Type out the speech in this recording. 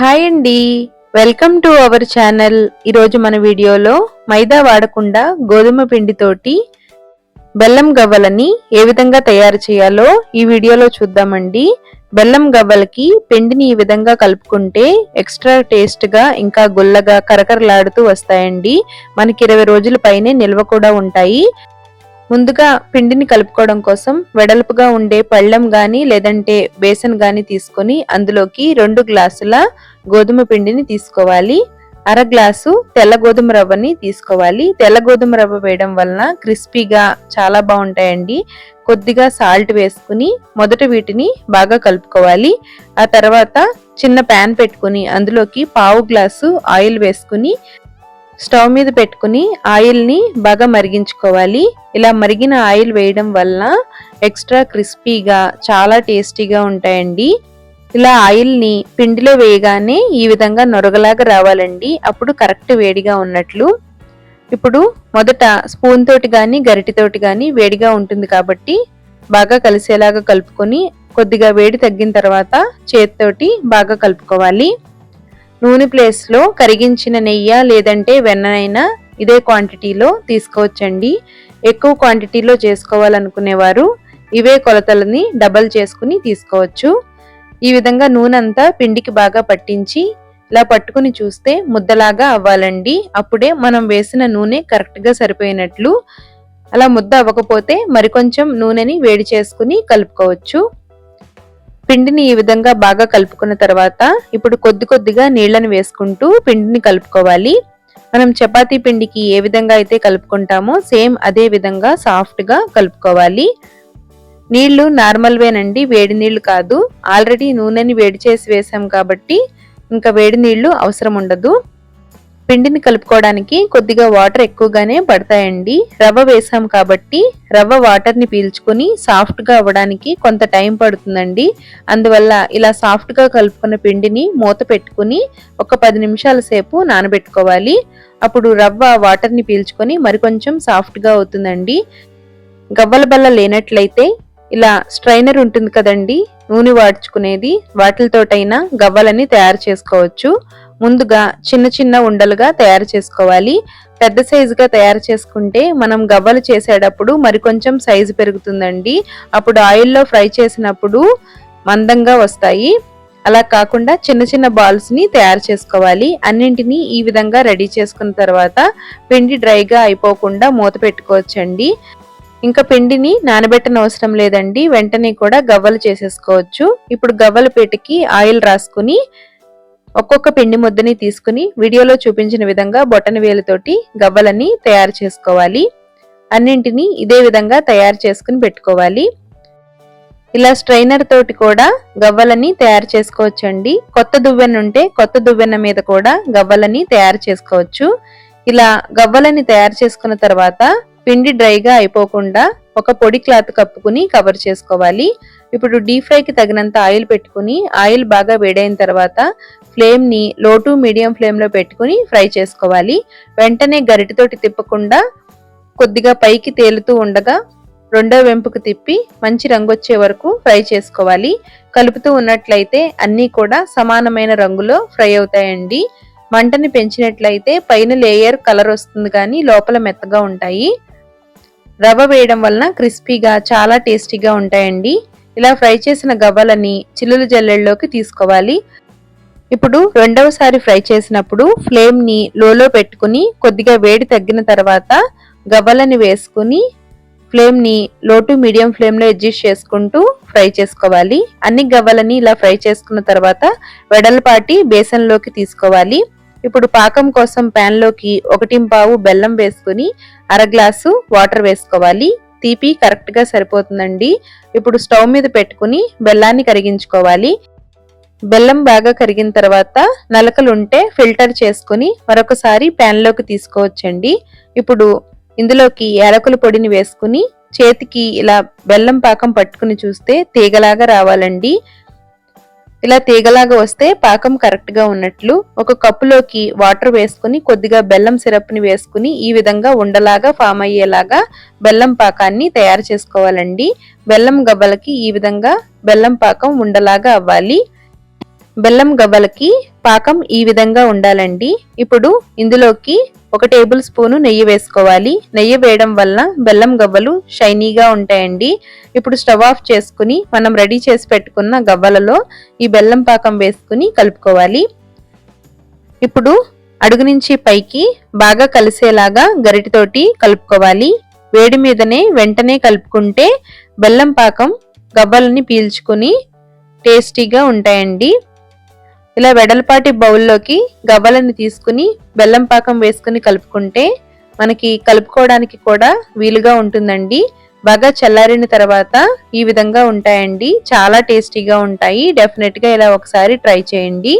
Hi అండి. Welcome to our channel. ఈరోజు మన వీడియోలో మైదా వాడకుండా గోధుమ పిండితోటి బెల్లం గవ్వలని ఏ విధంగా తయారు చేయాలో ఈ వీడియోలో చూద్దామండి. బెల్లం గవ్వలకి పిండిని ఈ విధంగా కలుపుకుంటే ఎక్స్ట్రా టేస్ట్గా ఇంకా గుల్లగా కరకరలాడుతూ వస్తాయండి. మనకి ఇరవై రోజుల పైనే నిల్వ కూడా ఉంటాయి. ముందుగా పిండిని కలుపుకోవడం కోసం వెడల్పుగా ఉండే పళ్ళెం గాని లేదంటే బేసన్ గాని తీసుకొని అందులోకి రెండు గ్లాసుల గోధుమ పిండిని తీసుకోవాలి. అర గ్లాసు తెల్ల గోధుమ రవ్వని తీసుకోవాలి. తెల్ల గోధుమ రవ్వ వేయడం వలన క్రిస్పీగా చాలా బాగుంటాయండి. కొద్దిగా సాల్ట్ వేసుకుని మొదట వీటిని బాగా కలుపుకోవాలి. ఆ తర్వాత చిన్న ప్యాన్ పెట్టుకుని అందులోకి పావు గ్లాసు ఆయిల్ వేసుకుని స్టవ్ మీద పెట్టుకుని ఆయిల్ని బాగా మరిగించుకోవాలి. ఇలా మరిగిన ఆయిల్ వేయడం వల్ల ఎక్స్ట్రా క్రిస్పీగా చాలా టేస్టీగా ఉంటాయండి. ఇలా ఆయిల్ని పిండిలో వేయగానే ఈ విధంగా నొరగలాగా రావాలండి. అప్పుడు కరెక్ట్ వేడిగా ఉన్నట్లు. ఇప్పుడు మొదట స్పూన్ తోటి కానీ గరిటితోటి కానీ వేడిగా ఉంటుంది కాబట్టి బాగా కలిసేలాగా కలుపుకొని కొద్దిగా వేడి తగ్గిన తర్వాత చేతితోటి బాగా కలుపుకోవాలి. నూనె ప్లేస్లో కరిగించిన నెయ్యి లేదంటే వెన్ననైనా ఇదే క్వాంటిటీలో తీసుకోవచ్చండి. ఎక్కువ క్వాంటిటీలో చేసుకోవాలనుకునేవారు ఇవే కొలతలని డబల్ చేసుకుని తీసుకోవచ్చు. ఈ విధంగా నూనె అంతా పిండికి బాగా పట్టించి ఇలా పట్టుకుని చూస్తే ముద్దలాగా అవ్వాలండి. అప్పుడే మనం వేసిన నూనె కరెక్ట్గా సరిపోయినట్లు అలా ముద్ద అవ్వకపోతే మరికొంచెం నూనెని వేడి చేసుకుని కలుపుకోవచ్చు. పిండిని ఈ విధంగా బాగా కలుపుకున్న తర్వాత ఇప్పుడు కొద్ది కొద్దిగా నీళ్ళను వేసుకుంటూ పిండిని కలుపుకోవాలి. మనం చపాతీ పిండికి ఏ విధంగా అయితే కలుపుకుంటామో సేమ్ అదే విధంగా సాఫ్ట్గా కలుపుకోవాలి. నీళ్ళు నార్మల్వేనండి వేడి నీళ్ళు కాదు. ఆల్రెడీ నూనెని వేడి చేసి వేసాం కాబట్టి ఇంకా వేడి నీళ్ళు అవసరం ఉండదు. పిండిని కలుపుకోవడానికి కొద్దిగా వాటర్ ఎక్కువగానే పడతాయండి. రవ్వ వేసాం కాబట్టి రవ్వ వాటర్ని పీల్చుకుని సాఫ్ట్గా అవ్వడానికి కొంత టైం పడుతుందండి. అందువల్ల ఇలా సాఫ్ట్గా కలుపుకున్న పిండిని మూత పెట్టుకుని ఒక పది నిమిషాల సేపు నానబెట్టుకోవాలి. అప్పుడు రవ్వ వాటర్ని పీల్చుకొని మరికొంచెం సాఫ్ట్గా అవుతుందండి. గవ్వల బల్ల లేనట్లయితే ఇలా స్ట్రైనర్ ఉంటుంది కదండి నూనె వాడ్చుకునేది వాటితోటైనా గవ్వలని తయారు చేసుకోవచ్చు. ముందుగా చిన్న చిన్న ఉండలుగా తయారు చేసుకోవాలి. పెద్ద సైజుగా తయారు చేసుకుంటే మనం గవ్వలు చేసేటప్పుడు మరికొంచెం సైజు పెరుగుతుందండి. అప్పుడు ఆయిల్లో ఫ్రై చేసినప్పుడు మందంగా వస్తాయి. అలా కాకుండా చిన్న చిన్న బాల్స్ని తయారు చేసుకోవాలి. అన్నింటినీ ఈ విధంగా రెడీ చేసుకున్న తర్వాత పిండి డ్రైగా అయిపోకుండా మూత పెట్టుకోవచ్చండి. ఇంకా పిండిని నానబెట్టని అవసరం లేదండి. వెంటనే కూడా గవ్వలు చేసేసుకోవచ్చు. ఇప్పుడు గవ్వల పెట్టికి ఆయిల్ రాసుకుని ఒక్కొక్క పిండి ముద్దని తీసుకుని వీడియోలో చూపించిన విధంగా బొటన వేలుతోటి గవ్వలని తయారు చేసుకోవాలి. అన్నింటినీ ఇదే విధంగా తయారు చేసుకుని పెట్టుకోవాలి. ఇలా స్ట్రైనర్ తోటి కూడా గవ్వలని తయారు చేసుకోవచ్చండి. కొత్త దువ్వెన ఉంటే కొత్త దువ్వెన మీద కూడా గవ్వలని తయారు చేసుకోవచ్చు. ఇలా గవ్వలని తయారు చేసుకున్న తర్వాత పిండి డ్రైగా అయిపోకుండా ఒక పొడి క్లాత్ కప్పుకుని కవర్ చేసుకోవాలి. ఇప్పుడు డీప్ ఫ్రైకి తగినంత ఆయిల్ పెట్టుకుని ఆయిల్ బాగా వేడైన తర్వాత ఫ్లేమ్ని లో టు మీడియం ఫ్లేమ్లో పెట్టుకుని ఫ్రై చేసుకోవాలి. వెంటనే గరిటతోటి తిప్పకుండా కొద్దిగా పైకి తేలుతూ ఉండగా రెండో వెంపుకు తిప్పి మంచి రంగు వచ్చే వరకు ఫ్రై చేసుకోవాలి. కలుపుతూ ఉన్నట్లయితే అన్నీ కూడా సమానమైన రంగులో ఫ్రై అవుతాయండి. మంటని పెంచినట్లయితే పైన లేయర్ కలర్ వస్తుంది కానీ లోపల మెత్తగా ఉంటాయి. రవ్వ వేయడం వలన క్రిస్పీగా చాలా టేస్టీగా ఉంటాయండి. ఇలా ఫ్రై చేసిన గవ్వలని చిల్లుల జల్లెల్లోకి తీసుకోవాలి. ఇప్పుడు రెండవసారి ఫ్రై చేసినప్పుడు ఫ్లేమ్ని లోలో పెట్టుకుని కొద్దిగా వేడి తగ్గిన తర్వాత గవ్వలని వేసుకుని ఫ్లేమ్ని లో టు మీడియం ఫ్లేమ్లో అడ్జస్ట్ చేసుకుంటూ ఫ్రై చేసుకోవాలి. అన్ని గవ్వలని ఇలా ఫ్రై చేసుకున్న తర్వాత వెడల్పాటి బేసన్లోకి తీసుకోవాలి. ఇప్పుడు పాకం కోసం ప్యాన్లోకి ఒకటి పావు బెల్లం వేసుకుని అర గ్లాసు వాటర్ వేసుకోవాలి. తీపి కరెక్ట్గా సరిపోతుందండి. ఇప్పుడు స్టవ్ మీద పెట్టుకుని బెల్లాన్ని కరిగించుకోవాలి. బెల్లం బాగా కరిగిన తర్వాత నలకలుంటే ఫిల్టర్ చేసుకుని మరొకసారి ప్యాన్లోకి తీసుకోవచ్చండి. ఇప్పుడు ఇందులోకి యాలకుల పొడిని వేసుకుని చేతికి ఇలా బెల్లం పాకం పట్టుకుని చూస్తే తీగలాగా రావాలండి. ఇలా తీగలాగా వస్తే పాకం కరెక్ట్గా ఉన్నట్లు ఒక కప్పులోకి వాటర్ వేసుకుని కొద్దిగా బెల్లం సిరప్ని వేసుకుని ఈ విధంగా ఉండలాగా ఫామ్ అయ్యేలాగా బెల్లం పాకాన్ని తయారు చేసుకోవాలండి. బెల్లం గవ్వలకి ఈ విధంగా బెల్లం పాకం ఉండలాగా అవ్వాలి. బెల్లం గవ్వలకి పాకం ఈ విధంగా ఉండాలండి. ఇప్పుడు ఇందులోకి ఒక టేబుల్ స్పూను నెయ్యి వేసుకోవాలి. నెయ్యి వేయడం వల్ల బెల్లం గవ్వలు షైనీగా ఉంటాయండి. ఇప్పుడు స్టవ్ ఆఫ్ చేసుకుని మనం రెడీ చేసి పెట్టుకున్న గవ్వలలో ఈ బెల్లం పాకం వేసుకుని కలుపుకోవాలి. ఇప్పుడు అడుగు నుంచి పైకి బాగా కలిసేలాగా గరిటితోటి కలుపుకోవాలి. వేడి మీదనే వెంటనే కలుపుకుంటే బెల్లం పాకం గవ్వలని పీల్చుకుని టేస్టీగా ఉంటాయండి. ఇలా వెడల్పాటి బౌల్లోకి గవ్వలని తీసుకుని బెల్లం పాకం వేసుకుని కలుపుకుంటే మనకి కలుపుకోవడానికి కూడా వీలుగా ఉంటుందండి. బాగా చల్లారిన తర్వాత ఈ విధంగా ఉంటాయండి. చాలా టేస్టీగా ఉంటాయి. డెఫినెట్గా ఇలా ఒకసారి ట్రై చేయండి.